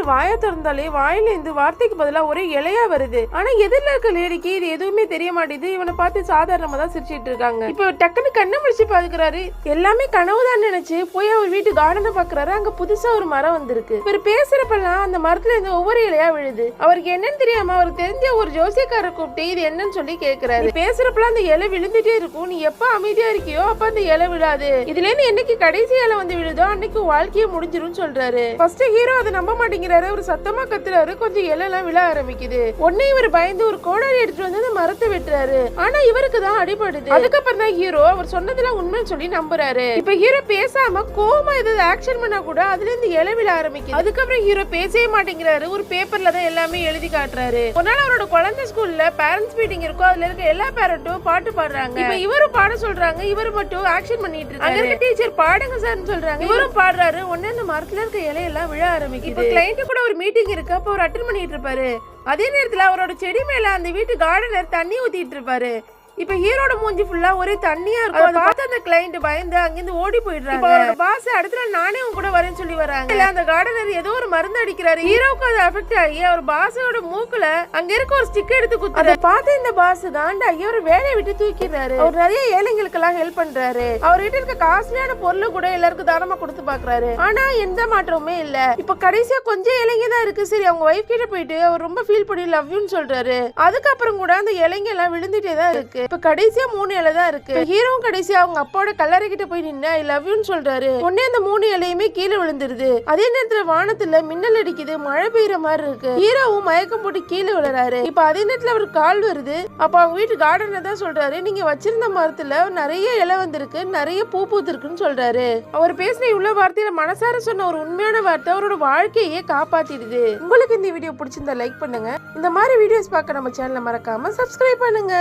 இவர் வாயை திறந்தாலே வாயில இருந்து வார்த்தைக்கு பதிலா ஒரே இலையா வருது. ஆனா எதிரில் இருக்க லேடிக்கு இது எதுவுமே தெரிய மாட்டேது இவனை பார்த்து சாதாரணமா தான் சிரிச்சிட்டு இருக்காங்க. இப்போ டக்குன்னு கண்ணு முடிச்சு பாத்துக்கிறாரு எல்லாமே கனவுதான் நினைச்சு போய் அவர் வீட்டு கார்டனை பாக்குறாரு. அங்க புதுசா ஒரு மரம் வந்திருக்கு. இவர் பேசுறப்பெல்லாம் அந்த மரத்துல இருந்து ஒவ்வொரு இலையா விழுது. அவருக்கு என்னன்னு தெரியாம அவருக்கு தெரிஞ்ச ஒரு ஜோசியக்காரர் கூப்பிட்டு இது என்னன்னு சொல்லி கேக்குறாரு. பேசுறப்பெல்லாம் அந்த இலை விழுந்துட்டே இருக்கும். நீ எப்ப அமைதியா இருக்கியோ அப்ப அந்த இலை விழாது. இதுல இருந்து என்னைக்கு கடைசி இலை வந்து விழுதோ அன்னைக்கு வாழ்க்கையே முடிஞ்சிரும் சொல்றாரு. ஃபர்ஸ்ட் ஹீரோ அதை நம்ப மாட்டேங்கிறாரு. அவர் சத்தமா கத்துறாரு. கொஞ்சம் இலை எல்லாம் விழ ஆரம்பிக்குது. உடனே இவர் பயந்து ஒரு கோடாரி எடுத்துட்டு வந்து அந்த மரத்தை வெட்டுறாரு. ஆனா இவருக்கு தான் அடிபடுது. அதுக்கப்புறம் தான் ஹீரோ அவர் சொன்னதெல்லாம் உண்மைன்னு சொல்லி நம்புறாரு. இப்ப ஹீரோ பேசாம கோமா ஏதாவது ஆக்ஷன் பண்ணா கூட அதுல இருந்து இலை விழ ஆரம்பிக்குது. அதுக்கப்புறம் ஹீரோ பேசவே மாட்டேங்கிறாரு. ஒரு பேப்பர்ல தான் எல்லாமே எழுதி காட்டுறாரு. ஒரு நாள் அவரோட குழந்தை ஸ்கூல்ல பேரண்ட்ஸ் மீட்டிங் இருக்கும் அதுல இருக்க எல்லா பேரண்ட்டும் பாட்டு பாடுறாங்க. இப்ப இவரும் பாட சொல்றாங்க இவரு மட்டும் ஆக்ஷன் பண்ணிட்டு இருக்காரு. டீச்சர் பாடுங்க சார்னு சொல்றாங்க. இவரும் பாடுறாரு. உடனே அந்த மரத்துல இருக்க இலையெல்லாம் விழ ஆரம்பிக்குது. இப்ப கிளைண்ட் கூட ஒரு மீட்டிங் இருக்கு. அப்போ அவர் அட்டன் பண்ணிட்டு இருப்பாரு. அதே நேரத்துல அவரோட செடி மேல அந்த வீட்டு கார்டனர் தண்ணி ஊத்திட்டு இருப்பாரு. இப்ப ஹீரோட மூஞ்சி ஃபுல்லா ஒரே தண்ணியா இருக்கும். அதை பார்த்து அந்த கிளைண்ட் பயந்து அங்கிருந்து ஓடி போயிடுறாங்க. பாஸ் அடுத்த நாள் நானே உன் கூட வரேன்னு சொல்லி வராங்க இல்ல அந்த கார்டனர் ஏதோ ஒரு மருந்து அடிக்கிறாரு. ஹீரோவுக்கு அது அஃபெக்ட் ஆகி அவர் பாஸோட மூக்குல அங்க இருக்க ஒரு ஸ்டிக் எடுத்து குத்து அதை பார்த்து இந்த பாஸ் காண்டாகி அவர் வேலையை விட்டு தூக்கிடுறாரு. அவர் நிறைய ஏழைங்களுக்கு எல்லாம் ஹெல்ப் பண்றாரு. அவர்கிட்ட இருக்க காஸ்ட்லியான பொருள் கூட எல்லாருக்கும் தானமா கொடுத்து பாக்குறாரு ஆனா எந்த மாற்றமுமே இல்ல. இப்ப கடைசியா கொஞ்சம் இலைங்க தான் இருக்கு. சரி அவங்க ஒய்ஃப் கிட்ட போயிட்டு அவர் ரொம்ப ஃபீல் பண்ணி லவ் யூன்னு சொல்றாரு. அதுக்கப்புறம் கூட அந்த இலைங்க எல்லாம் விழுந்துட்டே தான் இருக்கு. இப்ப கடைசியா மூணு இலை தான் இருக்கு. ஹீரோவும் கடைசியா அவங்க அப்பாவோட கல்லறை கிட்ட போய் நின்று ஐ லவ் யூன்னு சொல்றாரு. உடனே அந்த மூணு இலையுமே கீழே விழுந்துருது. அதே நேரத்துல வானத்துல மின்னல் அடிக்குது மழை பெய்யற மாதிரி இருக்கு. ஹீரோவும் மயக்கம் போட்டு கீழே விழுறாரு. இப்ப அதே நேரத்துல அவருக்கு கால் வருது. அப்ப அவங்க வீட்டு கார்டன்ல தான் சொல்றாரு நீங்க வச்சிருந்த மரத்துல நிறைய இலை வந்திருக்கு நிறைய பூ பூத்திருக்குன்னு சொல்றாரு. அவர் பேசின இவ்வளவு வார்த்தையில மனசார சொன்ன ஒரு உண்மையான வார்த்தை அவரோட வாழ்க்கையே காப்பாத்திடுது. உங்களுக்கு இந்த வீடியோ பிடிச்சிருந்தா லைக் பண்ணுங்க. இந்த மாதிரி வீடியோஸ் பார்க்க நம்ம சேனலை மறக்காம சப்ஸ்கிரைப் பண்ணுங்க.